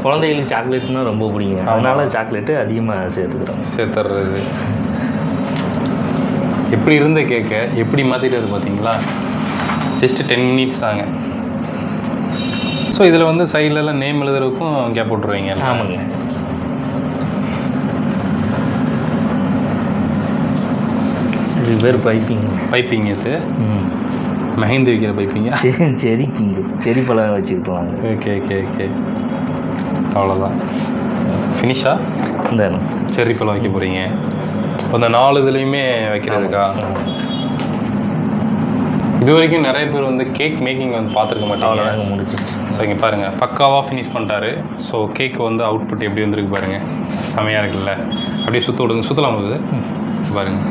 குழந்தைகளுக்கு சாக்லேட்னா ரொம்ப பிடிக்கும். அதனால சாக்லேட்டு அதிகமாக சேர்த்துக்கிறோம். சேர்த்துறது. எப்படி இருந்த கேக்கை எப்படி மாற்றிட்டாரு பார்த்தீங்களா ஜஸ்ட் டென் மினிட்ஸ் தாங்க. ஸோ இதில் வந்து சைட்லலாம் நேம் எழுதுறதுக்கும் கேப் விட்ருவீங்க ஆமாங்க. இது பேர் பைப்பிங் பைப்பிங் இது. ம். மெஹந்தி வைக்கிற பைப்பிங்க செரி செரிக்குங்க செரி பழம் வச்சுக்கிட்டுவாங்க ஓகே ஓகே ஓகே அவ்வளோதான் ஃபினிஷா இந்த செர்ரி பழம் வைக்க போகிறீங்க அந்த நாலு இதுலேயுமே வைக்கிறதுக்கா? இது வரைக்கும் நிறைய பேர் வந்து கேக் மேக்கிங் வந்து பார்த்துருக்க மாட்டாங்க. முடிச்சிச்சு ஸோ இங்கே பாருங்கள் பக்காவாக ஃபினிஷ் பண்ணிட்டாரு. ஸோ கேக் வந்து அவுட்புட் எப்படி வந்திருக்கு பாருங்கள் செமையாக இருக்குல்ல. அப்படியே சுற்ற விடுங்க. சுற்றலாம் போகுது பாருங்கள்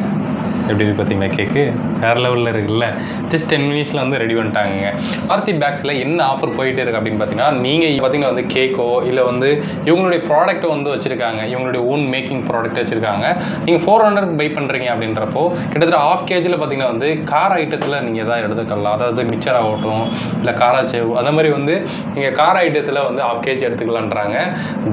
எப்படி பார்த்தீங்கன்னா பார்த்தீங்களா கேக்கு? வேறு லெவலில் இருக்குல்ல. ஜஸ்ட் டென் மினிட்ஸில் வந்து ரெடி பண்ணிட்டாங்க பார்த்தி பேக்ஸில் என்ன ஆஃபர் போயிட்டே இருக்குது அப்படின்னு பார்த்தீங்கன்னா நீங்கள் பார்த்தீங்கன்னா வந்து கேக்கோ இல்லை வந்து இவங்களுடைய ப்ராடக்ட்டை வந்து வச்சுருக்காங்க. இவங்களுடைய ஓன் மேக்கிங் ப்ராடக்ட் வச்சுருக்காங்க. நீங்கள் ஃபோர் ஹண்ட்ரட் பை பண்ணுறீங்க அப்படின்றப்போ கிட்டத்தட்ட ஆஃப் கேஜியில் பார்த்தீங்கன்னா வந்து கார ஐட்டத்தில் நீங்கள் எதாவது எடுத்துக்கலாம். அதாவது மிச்சர் ஆகட்டும் இல்லை காராச்சேவ் அந்த மாதிரி வந்து நீங்கள் கார ஐட்டத்தில் வந்து ஆஃப் கேஜி எடுத்துக்கலான்றாங்க.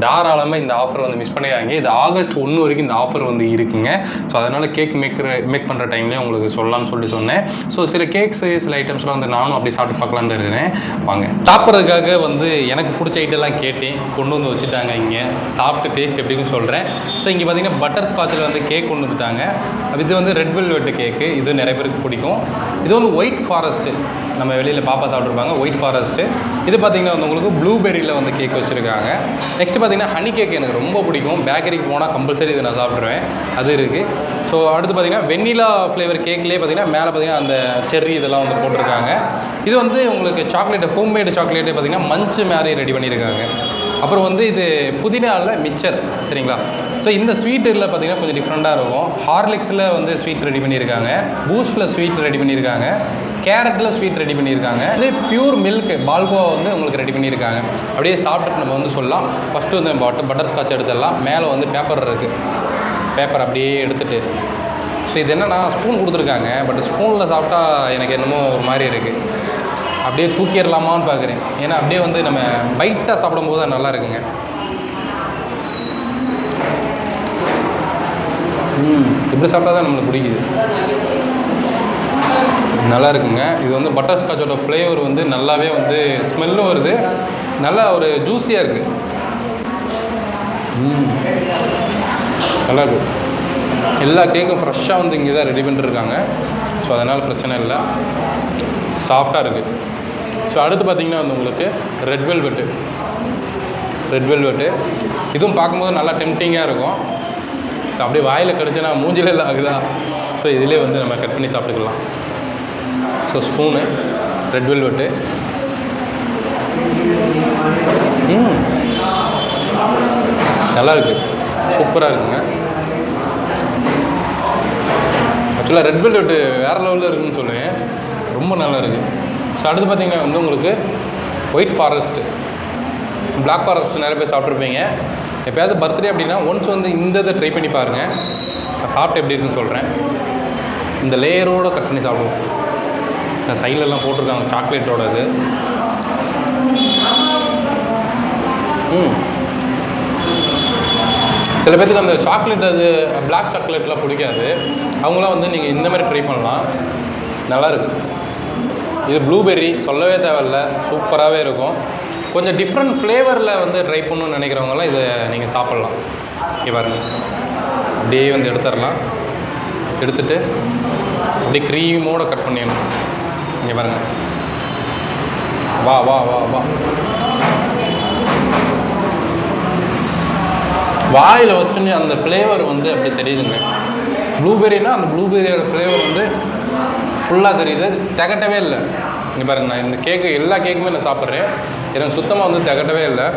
தாராளமாக இந்த ஆஃபர் வந்து மிஸ் பண்ணிடுறாங்க இது ஆகஸ்ட் ஒன்று வரைக்கும் இந்த ஆஃபர் வந்து இருக்குங்க. ஸோ அதனால் கேக் மேக்கர் மேக் பண்ணுற டைம்லேயே உங்களுக்கு சொல்லலாம்னு சொல்லி சொன்னேன். ஸோ சில கேக்ஸு சில ஐட்டம்ஸ்லாம் வந்து நானும் அப்படி சாப்பிட்டு பார்க்கலான்னு இருக்கிறேன். வாங்க. சாப்பிட்றதுக்காக வந்து எனக்கு பிடிச்ச ஐட்டம்லாம் கேட்டேன். கொண்டு வந்து வச்சுட்டாங்க இங்கே. சாப்பிட்டு டேஸ்ட் எப்படின்னு சொல்கிறேன் ஸோ இங்கே பார்த்தீங்கன்னா பட்டர் ஸ்காட்சில் வந்து கேக் கொண்டு வந்துட்டாங்க. இது வந்து ரெட் வெல்வெட்டு கேக்கு இது நிறைய பேருக்கு பிடிக்கும். இது வந்து ஒயிட் ஃபாரஸ்ட்டு நம்ம வெளியில் பாப்பா சாப்பிட்ருப்பாங்க ஒயிட் ஃபாரஸ்ட்டு இது பார்த்தீங்கன்னா வந்து உங்களுக்கு ப்ளூபெரியில் வந்து கேக் வச்சுருக்காங்க. நெக்ஸ்ட் பார்த்தீங்கன்னா ஹனி கேக் எனக்கு ரொம்ப பிடிக்கும். பேக்கரிக்கு போனால் கம்பல்சரி இதை நான் சாப்பிட்ருவேன் அது இருக்குது ஸோ அடுத்து பார்த்தீங்கன்னா வெண்ணிலா ஃப்ளேவர் கேக்லேயே பார்த்தீங்கன்னா மேலே பார்த்தீங்கன்னா அந்த செர்ரி இதெல்லாம் வந்து போட்டிருக்காங்க. இது வந்து உங்களுக்கு சாக்லேட் ஹோம்மேடு சாக்லேட்டே பார்த்தீங்கன்னா மஞ்சு மாதிரி ரெடி பண்ணியிருக்காங்க. அப்புறம் வந்து இது புதினாவில் மிச்சர் சரிங்களா? ஸோ இந்த ஸ்வீட்டில் பார்த்தீங்கன்னா கொஞ்சம் டிஃப்ரெண்ட்டாக இருக்கும். ஹார்லிக்ஸில் வந்து ஸ்வீட் ரெடி பண்ணியிருக்காங்க. பூஸ்ட்டில் ஸ்வீட் ரெடி பண்ணியிருக்காங்க. கேரட்டில் ஸ்வீட் ரெடி பண்ணியிருக்காங்க. இது பியூர் மில்க் பால்கோவா வந்து உங்களுக்கு ரெடி பண்ணியிருக்காங்க. அப்படியே சாப்பிட்டு நம்ம வந்து சொல்லலாம். ஃபஸ்ட்டு வந்து பட்டர் பட்டர் ஸ்காட்ச் எடுத்துடலாம். மேலே வந்து பேப்பர் இருக்குது பேப்பர் அப்படியே எடுத்துகிட்டு ஸோ இது என்னென்னா ஸ்பூன் கொடுத்துருக்காங்க பட் ஸ்பூனில் சாப்பிட்டா எனக்கு என்னமோ ஒரு மாதிரி இருக்குது அப்படியே தூக்கிடலாமான்னு பார்க்குறேன் ஏன்னா அப்படியே வந்து நம்ம பைட்டாக சாப்பிடும்போது அது நல்லா இருக்குங்க. ம் இப்படி சாப்பிட்டா தான் நம்மளுக்கு பிடிக்குது. நல்லா இருக்குங்க. இது வந்து பட்டர் ஸ்காட்சோட ஃப்ளேவர் வந்து நல்லாவே வந்து ஸ்மெல்லும் வருது. நல்லா ஒரு ஜூஸியாக இருக்குது நல்லா இருக்குது எல்லா கேக்கும் ஃப்ரெஷ்ஷாக வந்து இங்கே தான் ரெடி பண்ணிருக்காங்க ஸோ அதனால் பிரச்சனை இல்லை. சாஃப்டாக இருக்குது ஸோ அடுத்து பார்த்தீங்கன்னா வந்து உங்களுக்கு ரெட் வெல்வெட்டு ரெட் வெல்வெட்டு இதுவும் பார்க்கும்போது நல்லா டெம்டிங்காக இருக்கும். ஸோ அப்படியே வாயில் கடிச்சனா மூஞ்சில இல்லை ஆகுதா ஸோ இதிலே வந்து நம்ம கட் பண்ணி சாப்பிட்டுக்கலாம். ஸோ ஸ்பூனு ரெட் வெல்வெட்டு ம். நல்லா இருக்குது சூப்பராக இருக்குங்க. ஆக்சுவலாக ரெட் வெல்வெட்டு வேறு லெவலில் இருக்குதுன்னு சொல்லுவேன் ரொம்ப நல்லா இருக்குது ஸோ அடுத்து பார்த்திங்கன்னா வந்து உங்களுக்கு ஒயிட் ஃபாரஸ்ட்டு பிளாக் ஃபாரஸ்ட் நிறைய பேர் சாப்பிட்ருப்பீங்க எப்போயாவது பர்த்டே அப்படின்னா ஒன்ஸ் வந்து இந்த இதை ட்ரை பண்ணி பாருங்கள் நான் சாப்பிட்டு எப்படி இருக்குன்னு சொல்கிறேன் இந்த லேயரோடு கட் பண்ணி சாப்பிடுவோம். இந்த சைட்லலாம் போட்டிருக்காங்க சாக்லேட்டோட இது. ம். சில பேர்த்துக்கு அந்த சாக்லேட் அது பிளாக் சாக்லேட்லாம் பிடிக்காது. அவங்களாம் வந்து நீங்கள் இந்த மாதிரி ட்ரை பண்ணலாம். நல்லாயிருக்கு இது ப்ளூபெர்ரி சொல்லவே தேவையில்ல. சூப்பராகவே இருக்கும். கொஞ்சம் டிஃப்ரெண்ட் ஃப்ளேவரில் வந்து ட்ரை பண்ணணும்னு நினைக்கிறவங்களாம் இதை நீங்கள் சாப்பிட்லாம். இங்கே பாருங்க. அப்படியே வந்து எடுத்துடலாம். எடுத்துட்டு அப்படியே க்ரீமோடு கட் பண்ணிடணும். இங்கே பாருங்கள் வா வா வா வா. வாயில் வச்சுன்னு அந்த ஃப்ளேவர் வந்து அப்படி தெரியுதுங்க. ப்ளூபெரினா அந்த ப்ளூபெரியோட ஃப்ளேவர் வந்து ஃபுல்லாக தெரியுது. திகட்டவே இல்லை. இங்கே பாருங்க நான் இந்த கேக்கு எல்லா கேக்குமே நான் சாப்பிட்றேன். எனக்கு சுத்தமாக வந்து திகட்டவே இல்லை.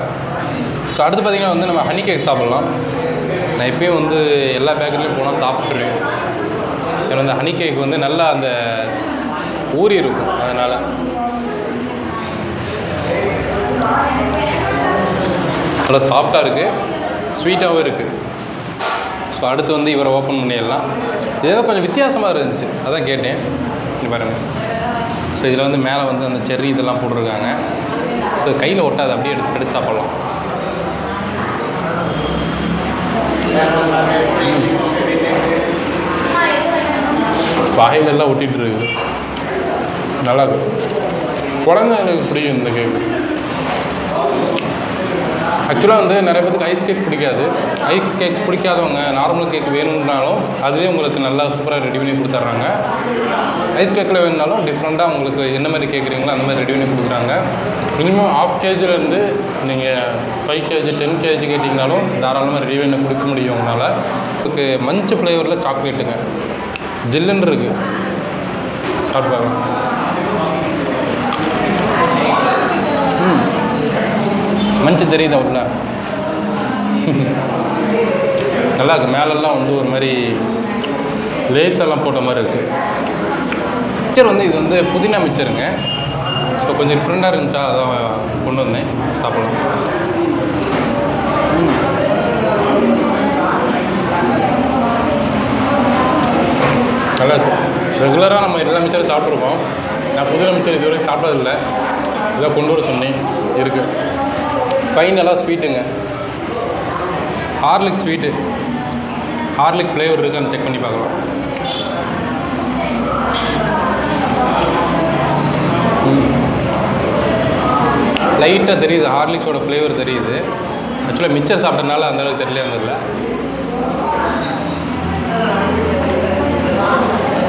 ஸோ அடுத்து பார்த்திங்கன்னா வந்து நம்ம ஹனி கேக் சாப்பிட்லாம். நான் எப்பயும் வந்து எல்லா பேக்கரிலையும் போனால் சாப்பிட்ருவேன் எனக்கு வந்து ஹனி கேக் வந்து நல்லா அந்த ஊறி இருக்கும். அதனால். நல்லா சாஃப்டாக இருக்குது ஸ்வீட்டாகவும் இருக்குது ஸோ அடுத்து வந்து இவரை ஓப்பன் பண்ணிடலாம். ஏதோ கொஞ்சம் வித்தியாசமாக இருந்துச்சு. அதான் கேட்டேன். பாருங்கள் ஸோ இதில் வந்து மேலே வந்து அந்த செர்ரி இதெல்லாம் போட்டிருக்காங்க. ஸோ கையில் ஒட்டாது. அப்படியே எடுத்து எடுத்து சாப்பிட்லாம். வாயிலெல்லாம் ஒட்டிகிட்டு இருக்குது நல்லா இருக்கு. குழந்தைங்களுக்கு பிடிக்கும் இந்த கேக்கு. ஆக்சுவலாக வந்து நிறைய பேருக்கு ஐஸ் கேக் பிடிக்காது. ஐஸ் கேக் பிடிக்காதவங்க நார்மல் கேக் வேணும்னாலும் அதுவே உங்களுக்கு நல்லா சூப்பராக ரெடி பண்ணி கொடுத்துட்றாங்க. ஐஸ் கேக்கில் வேணுனாலும் டிஃப்ரெண்ட்டாக உங்களுக்கு என்ன மாதிரி கேட்குறீங்களோ அந்த மாதிரி ரெடி பண்ணி கொடுக்குறாங்க. மினிமம் ஆஃப் கேஜிலேருந்து நீங்கள் ஃபைவ் கேஜி டென் கேஜி கேட்டிங்கனாலும் தாராளமாக ரெடி பண்ணி கொடுக்க முடியும் உங்களால். உங்களுக்கு மஞ்சள் ஃப்ளேவரில் சாக்லேட்டுங்க ஜில்லுன்னு இருக்குது சாப்பிட்டு மஞ்சள் தெரியுது உள்ள? நல்லா இருக்கு. மேலெல்லாம் வந்து ஒரு மாதிரி லேஸ் எல்லாம் போட்ட மாதிரி இருக்குது மிக்சர் வந்து இது வந்து புதினா மிக்சருங்க ஸோ கொஞ்சம் டிஃப்ரெண்ட்டாக இருந்துச்சா அதான் கொண்டு வந்தேன். சாப்பிடலாம். நல்லா இருக்குது ரெகுலராக நம்ம எல்லா மிச்சரும் சாப்பிட்ருக்கோம் நான் புதினா மிச்சர் இதுவரை சாப்பிட்டதில்லை. இதை கொண்டு வர சொன்னேன். இருக்குது ஃபைனலாக ஸ்வீட்டுங்க ஹார்லிக் ஸ்வீட்டு ஹார்லிக் ஃப்ளேவர் இருக்கான்னு செக் பண்ணி பார்க்கலாம். லைட்டாக தெரியுது ஹார்லிக்ஸோட ஃப்ளேவர் தெரியுது. ஆக்சுவலாக மிச்சம் சாப்பிட்டனால அந்தளவுக்கு தெரியல வந்துடல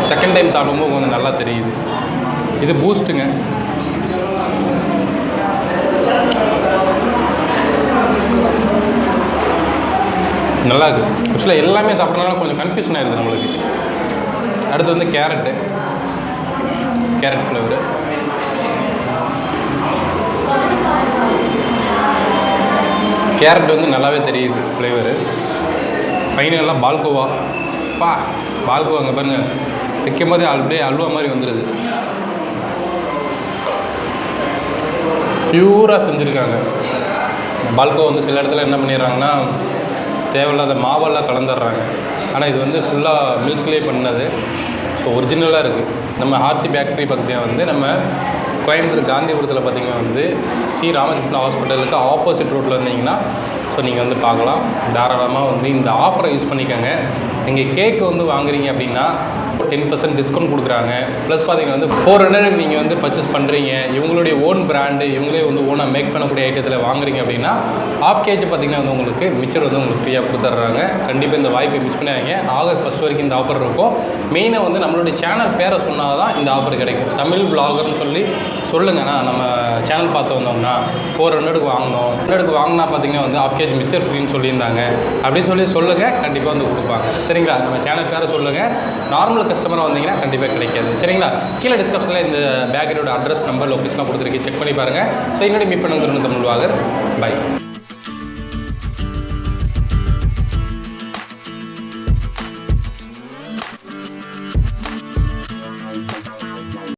செகண்ட் டைம் சாப்பிடும்போது கொஞ்சம் நல்லா தெரியுது. இது பூஸ்ட்டுங்க நல்லா இருக்குது ஆக்சுவலாக எல்லாமே சாப்பிட்றதுனால கொஞ்சம் கன்ஃபியூஷன் ஆயிடுது நம்மளுக்கு. அடுத்து வந்து கேரட்டு. கேரட் ஃப்ளேவரு கேரட் வந்து நல்லாவே தெரியுது ஃப்ளேவரு ஃபைனலாக பால்கோவா. பா பால்கோவா அங்கே பாருங்கள் வைக்கும் போதே அப்படியே அல்வா மாதிரி வந்துடுது பியூராக செஞ்சுருக்காங்க. பால்கோவா வந்து சில இடத்துல என்ன பண்ணிடுறாங்கன்னா தேவையில்லாத மாவெல்லாம் கலந்துடுறாங்க. ஆனால் இது வந்து ஃபுல்லாக மில்க்லேயே பண்ணது. ஸோ ஒரிஜினலாக இருக்குது நம்ம ஆர்த்தி பேக்கரி பக்கத்தில் வந்து நம்ம கோயம்புத்தூர் காந்திபுரத்தில் பார்த்திங்கன்னா வந்து ஸ்ரீ ராமகிருஷ்ணா ஹாஸ்பிட்டலுக்கு ஆப்போசிட் ரோட்டில் வந்தீங்கன்னா ஸோ நீங்கள் வந்து பார்க்கலாம். தாராளமாக வந்து இந்த ஆஃபரை யூஸ் பண்ணிக்கோங்க. நீங்கள் கேக் வந்து வாங்குறீங்க அப்படின்னா டென் பர்சன்ட் டிஸ்கவுண்ட் கொடுக்குறாங்க. ப்ளஸ் பார்த்தீங்கன்னா வந்து ஃபோர் ஹண்ட்ரட் நீங்கள் வந்து பர்ச்சேஸ் பண்ணுறீங்க இவங்களுடைய ஓன் பிராண்டு இவங்களே வந்து ஓனாக மேக் பண்ணக்கூடிய ஐட்டத்தில் வாங்குறீங்க அப்படின்னா ஆஃப் கேஜ் பார்த்தீங்கன்னா வந்து உங்களுக்கு மிச்சர் வந்து உங்களுக்கு ஃப்ரீயாக கொடுத்துட்றாங்க. கண்டிப்பாக இந்த வாய்ப்பை மிஸ் பண்ணாதீங்க. ஆகஸ்ட் ஃபஸ்ட் வரைக்கும் இந்த ஆஃபர் இருக்கும். மெயினாக வந்து நம்மளுடைய சேனல் பேரை சொன்னால் தான் இந்த ஆஃபர் கிடைக்கும். தமிழ் பிளாகர்னு சொல்லி சொல்லுங்கண்ணா நம்ம சேனல் பார்த்து வந்தோம்னா ஃபோர் ஹண்ட்ரடுக்கு வாங்கினோம் ஹண்ட்ரடுக்கு வாங்கினா பார்த்தீங்கன்னா வந்து ஆஃப் கேஜி மிச்சர் ஃப்ரீன்னு சொல்லியிருந்தாங்க. அப்படின்னு சொல்லி சொல்லுங்கள் கண்டிப்பாக வந்து கொடுப்பாங்க. சரிங்களா? நம்ம சேனல் பேரை சொல்லுங்கள் நார்மல் கஸ்டமராக வந்தீங்கன்னா கண்டிப்பாக கிடைக்காது. சரிங்களா? கீழே டிஸ்கிரிப்ஷனில் இந்த பேக்கரியோட அட்ரஸ் நம்பர் லொக்கேஷன்லாம் கொடுத்துருக்கு செக் பண்ணி பாருங்கள் ஸோ என்னோட மீட் பண்ணுங்க தமிழ் வாகர். பை